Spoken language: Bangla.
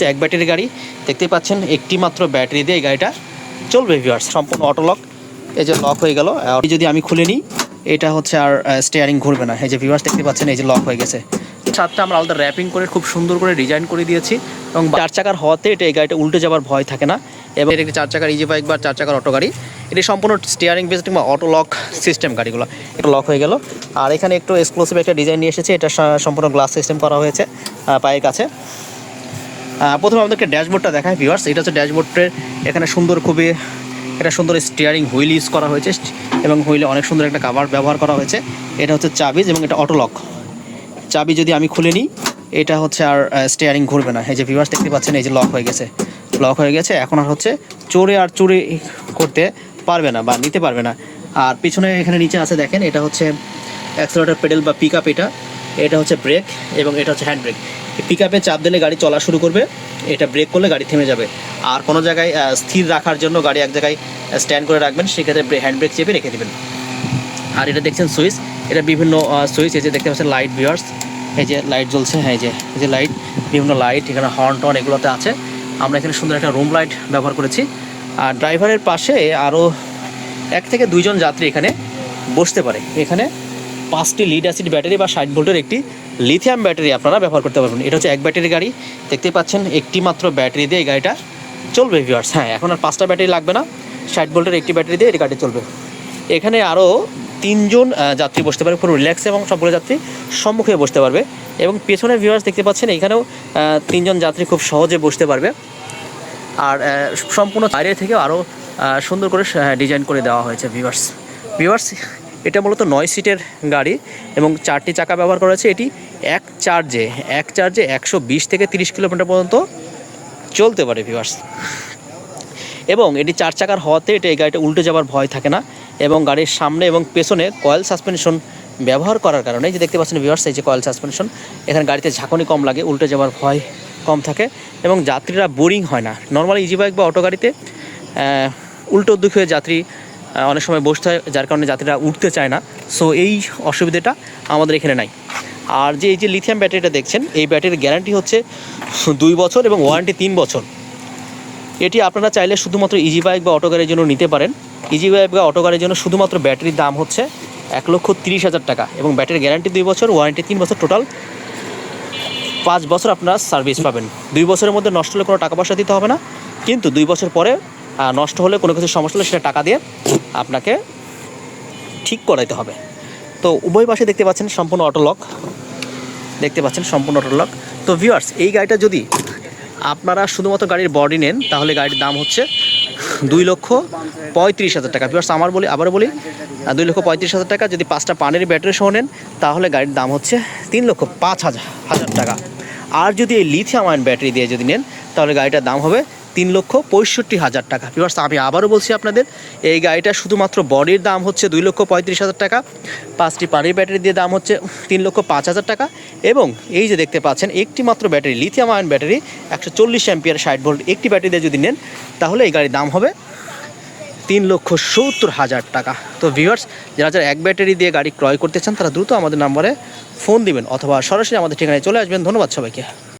হচ্ছে এক ব্যাটারি গাড়ি। দেখতেই পাচ্ছেন, একটি মাত্র ব্যাটারি দিয়ে এই গাড়িটা চলবে ভিউয়ার্স সম্পূর্ণ অটো লক এই যে লক হয়ে গেল। আর যদি আমি খুলে নিই, এটা হচ্ছে আর স্টিয়ারিং ঘুরবে না। এই যে ভিউয়ার্স দেখতে পাচ্ছেন, এই যে লক হয়ে গেছে। ছাদটা আমরা আলাদা র্যাপিং করে, খুব সুন্দর করে ডিজাইন করে দিয়েছি। এবং চার চাকার হওয়াতে এটা এই গাড়িটা উল্টে যাওয়ার ভয় থাকে না। এবং এটা চার চাকার ইজি বাইক বা চার চাকার অটো গাড়ি। এটি সম্পূর্ণ স্টিয়ারিং বেসড বা অটো লক সিস্টেম গাড়িগুলো। এটা লক হয়ে গেল। আর এখানে একটু এক্সক্লুসিভ একটা ডিজাইন নিয়ে এসেছে। এটা সম্পূর্ণ গ্লাস সিস্টেম করা হয়েছে পায়ের কাছে। প্রথমে আমাদেরকে ড্যাশবোর্ডটা দেখায় ভিউয়ার্স এটা হচ্ছে ড্যাশবোর্ডের, এখানে সুন্দর খুবই, এটা সুন্দর স্টিয়ারিং হুইল ইউজ করা হয়েছে, এবং হুইলে অনেক সুন্দর একটা কাভার ব্যবহার করা হয়েছে। এটা হচ্ছে চাবিজ এবং এটা অটোলক চাবি যদি আমি খুলে নিই, এটা হচ্ছে আর স্টিয়ারিং ঘুরবে না। এই যে ভিউয়ার্স দেখতে পাচ্ছেন, এই যে লক হয়ে গেছে। লক হয়ে গেছে, এখন আর হচ্ছে চোরে আর চুরি করতে পারবে না বা নিতে পারবে না। আর পিছনে এখানে নিচে আছে, দেখেন, এটা হচ্ছে অ্যাক্সেলেটার পেডেল বা পিক আপ এটা। এটা হচ্ছে ব্রেক এবং এটা হচ্ছে হ্যান্ড ব্রেক পিক আপে চাপ দিলে গাড়ি চলা শুরু করবে, এটা ব্রেক করলে গাড়ি থেমে যাবে। আর কোনো জায়গায় স্থির রাখার জন্য গাড়ি এক জায়গায় স্ট্যান্ড করে রাখবেন, সেক্ষেত্রে হ্যান্ড ব্রেক চেপে রেখে দেবেন। আর এটা দেখছেন সুইচ এটা বিভিন্ন সুইচ এই যে দেখতে পাচ্ছেন লাইট ভিউয়ার্স এই যে লাইট জ্বলছে হ্যাঁ এই যে এই যে লাইট বিভিন্ন লাইট এখানে হর্ন টর্ন এগুলোতে আছে। আমরা এখানে সুন্দর একটা রুম লাইট ব্যবহার করেছি। আর ড্রাইভারের পাশে আরও এক থেকে দুইজন যাত্রী এখানে বসতে পারে। এখানে পাঁচটি লিড অ্যাসিড ব্যাটারি বা ষাট ভোল্টের একটি লিথিয়াম ব্যাটারি আপনারা ব্যবহার করতে পারবেন। এটা হচ্ছে এক ব্যাটারি গাড়ি। দেখতেই পাচ্ছেন, একটি মাত্র ব্যাটারি দিয়ে এই গাড়িটা চলবে ভিউয়ার্স হ্যাঁ এখন আর পাঁচটা ব্যাটারি লাগবে না। ষাট ভোল্টের একটি ব্যাটারি দিয়ে এই গাড়ি চলবে। এখানে আরও তিনজন যাত্রী বসতে পারবে, পুরো রিল্যাক্স এবং সবগুলো যাত্রী সম্মুখে বসতে পারবে। এবং পেছনে ভিউয়ার্স দেখতে পাচ্ছেন এখানেও তিনজন যাত্রী খুব সহজে বসতে পারবে। আর সম্পূর্ণ বাইরে থেকে আরও সুন্দর করে ডিজাইন করে দেওয়া হয়েছে ভিউয়ার্স ভিউয়ার্স এটা মূলত নয় সিটের গাড়ি এবং চারটি চাকা ব্যবহার করা হয়েছে। এটি এক চার্জে এক চার্জে একশো বিশ থেকে তিরিশ কিলোমিটার পর্যন্ত চলতে পারে ভিউয়ার্স এবং এটি চার চাকার হওয়াতে এটা এই গাড়িটা উল্টে যাওয়ার ভয় থাকে না এবং গাড়ির সামনে এবং পেছনে কয়েল সাসপেনশন ব্যবহার করার কারণে যে দেখতে পাচ্ছেন ভিউয়ার্স এই যে কয়েল সাসপেনশন, এখানে গাড়িতে ঝাঁকুনি কম লাগে, উল্টে যাওয়ার ভয় কম থাকে এবং যাত্রীরা বোরিং হয় না। নর্মালি ইজি বাইক বা অটো গাড়িতে উল্টো হয়ে যাত্রী অনেক সময় বসতে হয়, যার কারণে যাত্রীরা উঠতে চায় না। সো এই অসুবিধাটা আমাদের এখানে নাই। আর যে, এই যে লিথিয়াম ব্যাটারিটা দেখছেন, এই ব্যাটারির গ্যারান্টি হচ্ছে দুই বছর এবং ওয়ারেন্টি তিন বছর। এটি আপনারা চাইলে শুধুমাত্র ইজি বাইক বা অটো গাড়ির জন্য নিতে পারেন। ইজি বাইক বা অটো গাড়ির জন্য শুধুমাত্র ব্যাটারির দাম হচ্ছে এক লক্ষ তিরিশ হাজার টাকা এবং ব্যাটারির গ্যারান্টি দুই বছর ওয়ারেন্টি তিন বছর টোটাল পাঁচ বছর আপনারা সার্ভিস পাবেন। দুই বছরের মধ্যে নষ্ট হলে কোনো টাকা পয়সা দিতে হবে না। কিন্তু দুই বছর পরে নষ্ট হলে কোনো কিছু সমস্যা হলে সেটা টাকা দিয়ে আপনাকে ঠিক করাইতে হবে। তো উভয় পাশে দেখতে পাচ্ছেন সম্পূর্ণ অটো লক দেখতে পাচ্ছেন সম্পূর্ণ অটো লক তো ভিউয়ার্স এই গাড়িটা যদি আপনারা শুধুমাত্র গাড়ির বডি নেন, তাহলে গাড়ির দাম হচ্ছে দুই লক্ষ পঁয়ত্রিশ হাজার টাকা। ভিউয়ার্স আমার বলি আবার বলি দুই লক্ষ পঁয়ত্রিশ হাজার টাকা যদি পাঁচটা পানির ব্যাটারি সহ নেন, তাহলে গাড়ির দাম হচ্ছে তিন লক্ষ পাঁচ হাজার হাজার টাকা। আর যদি এই লিথিয়াম আয়ন ব্যাটারি দিয়ে যদি নেন তাহলে গাড়িটার দাম হবে তিন লক্ষ পঁয়ষট্টি হাজার টাকা। ভিউয়ার্স আমি আবারও বলছি আপনাদের, এই গাড়িটা শুধুমাত্র বডির দাম হচ্ছে দুই লক্ষ পঁয়ত্রিশ হাজার টাকা, পাঁচটি পানির ব্যাটারি দিয়ে দাম হচ্ছে তিন লক্ষ পাঁচ হাজার টাকা এবং এই যে দেখতে পাচ্ছেন, একটি মাত্র ব্যাটারি লিথিয়াম আয়ন ব্যাটারি, একশো চল্লিশ অ্যাম্পিয়ার ষাট ভোল্ট, একটি ব্যাটারি দিয়ে যদি নেন, তাহলে এই গাড়ির দাম হবে তিন লক্ষ সত্তর হাজার টাকা। তো ভিউয়ার্স যারা যারা এক ব্যাটারি দিয়ে গাড়ি ক্রয় করতে চান, তারা দ্রুত আমাদের নাম্বারে ফোন দিবেন অথবা সরাসরি আমাদের ঠিকানায় চলে আসবেন। ধন্যবাদ সবাইকে।